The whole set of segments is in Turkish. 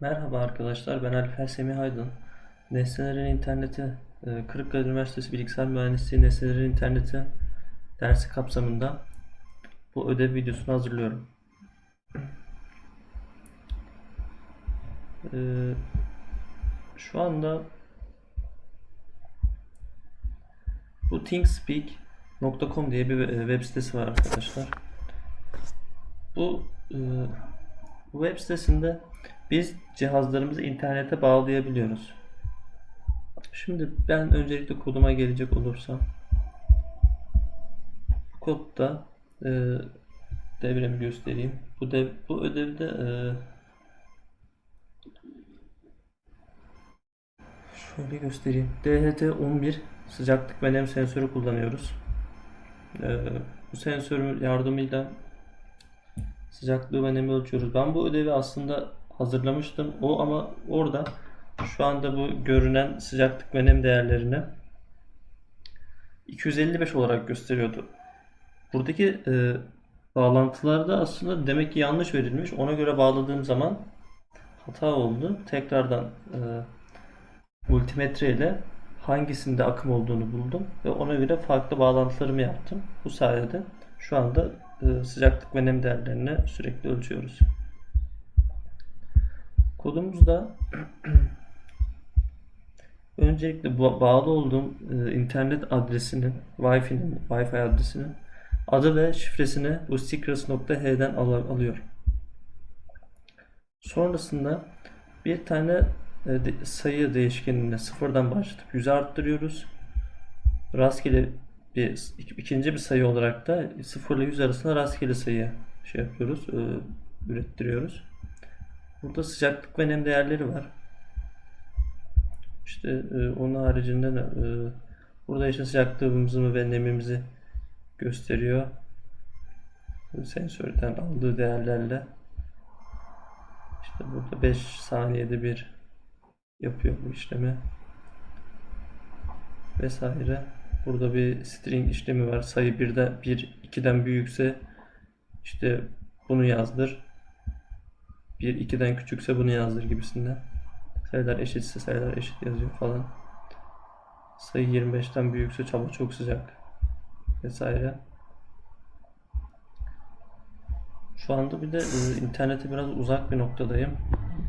Merhaba arkadaşlar, ben Alper Semih Aydın. Nesnelerin İnterneti, e, Kırıkkale Üniversitesi Bilgisayar Mühendisliği Nesnelerin İnterneti dersi kapsamında bu ödev videosunu hazırlıyorum. E, Şu anda bu thingspeak.com diye bir e, web sitesi var arkadaşlar. Bu bu web sitesinde biz cihazlarımızı internete bağlayabiliyoruz. Şimdi ben öncelikle koduma gelecek olursam kodda e, devremi göstereyim. Bu dev, bu ödevde e, şöyle göstereyim. DHT11 sıcaklık ve nem sensörü kullanıyoruz. E, bu sensörün yardımıyla sıcaklığı ve nemi ölçüyoruz. Ben bu ödevi aslında hazırlamıştım. O ama orada şu anda bu görünen sıcaklık ve nem değerlerini 255 olarak gösteriyordu. Buradaki e, bağlantılarda aslında demek ki yanlış verilmiş. Ona göre bağladığım zaman hata oldu. Tekrardan e, multimetre ile hangisinde akım olduğunu buldum ve ona göre farklı bağlantılarımı yaptım. Bu sayede şu anda e, sıcaklık ve nem değerlerini sürekli ölçüyoruz. Kodumuzda öncelikle bağlı olduğum e, internet adresinin, Wi-Fi'nin, Wi-Fi adresinin adı ve şifresini bu secrets.h'den al alıyorum. Sonrasında bir tane e, sayı değişkenine sıfırdan başlatıp 100'e arttırıyoruz. Rastgele bir ik- ikinci bir sayı olarak da 0 ile 100 arasında rastgele sayı şey yapıyoruz, e, ürettiriyoruz. Burada sıcaklık ve nem değerleri var. İşte e, onun haricinde de, e, burada işte sıcaklığımızı ve nemimizi gösteriyor. Sensörden aldığı değerlerle. İşte burada 5 saniyede bir yapıyor bu işlemi. Vesaire. Burada bir string işlemi var. Sayı 1'de 1 2'den büyükse işte bunu yazdır. 1 2'den küçükse bunu yazdır gibisinden. Sayılar eşitse sayılar eşit yazıyor falan. Sayı 25'ten büyükse hava çok sıcak vesaire. Şu anda bir de e, internete biraz uzak bir noktadayım.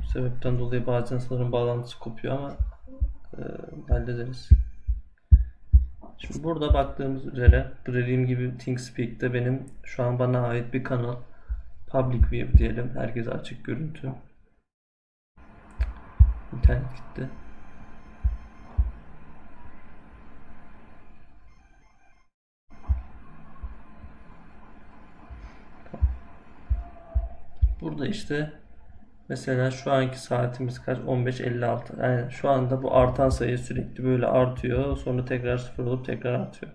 Bu sebepten dolayı bazen sanırım bağlantısı kopuyor ama e, hallederiz. Şimdi burada baktığımız üzere dediğim gibi ThinkSpeak'te benim şu an bana ait bir kanal. Public View diyelim. Herkese açık görüntü. İnternet gitti. Burada işte mesela şu anki saatimiz kaç? 15.56. Yani şu anda bu artan sayı sürekli böyle artıyor. Sonra tekrar sıfır olup tekrar artıyor.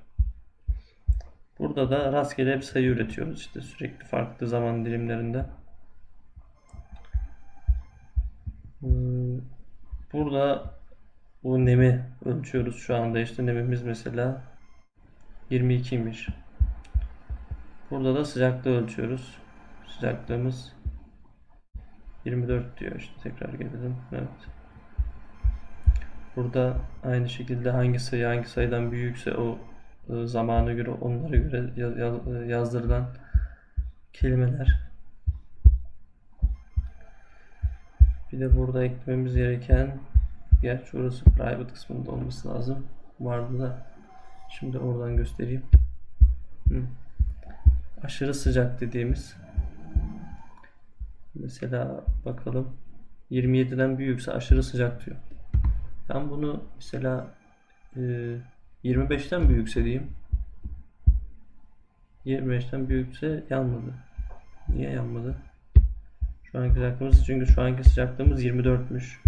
Burada da rastgele bir sayı üretiyoruz işte sürekli farklı zaman dilimlerinde. Hmm, Burada bu nemi ölçüyoruz şu anda işte nemimiz mesela 22'ymiş. Burada da sıcaklığı ölçüyoruz. Sıcaklığımız 24 diyor işte tekrar gelelim. Evet. Burada aynı şekilde hangi sayı hangi sayıdan büyükse o e, zamana göre onlara göre e, yazdırılan kelimeler. Bir de burada eklememiz gereken gerçi orası private kısmında olması lazım. Vardı da şimdi oradan göstereyim. Hı. Aşırı sıcak dediğimiz Mesela bakalım 27'den büyükse aşırı sıcak diyor. Ben bunu mesela e, 25'ten büyükse diyeyim. 25'ten büyükse yanmadı. Niye yanmadı? Şu anki sıcaklığımız çünkü şu anki sıcaklığımız 24'müş.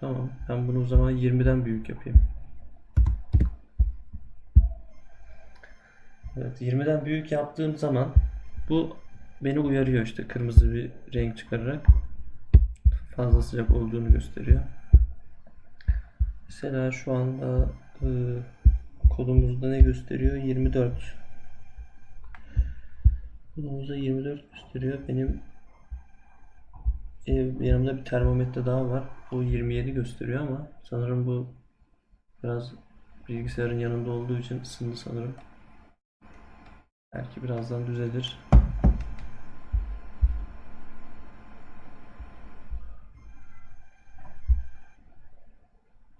Tamam. Ben bunu o zaman 20'den büyük yapayım. Evet, 20'den büyük yaptığım zaman bu beni uyarıyor işte kırmızı bir renk çıkararak fazla sıcak olduğunu gösteriyor. Mesela şu anda e, kodumuzda ne gösteriyor? 24. Kodumuzda 24 gösteriyor. Benim e, yanımda bir termometre daha var. Bu 27 gösteriyor ama sanırım bu biraz bilgisayarın yanında olduğu için ısındı sanırım. Belki birazdan düzelir.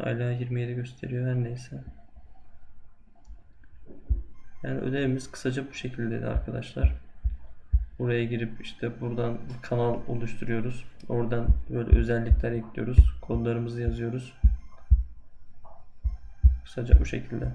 Hala 27 gösteriyor her neyse. Yani ödevimiz kısaca bu şekildeydi arkadaşlar. Buraya girip işte buradan kanal oluşturuyoruz. Oradan böyle özellikler ekliyoruz. Kodlarımızı yazıyoruz. Kısaca bu şekilde.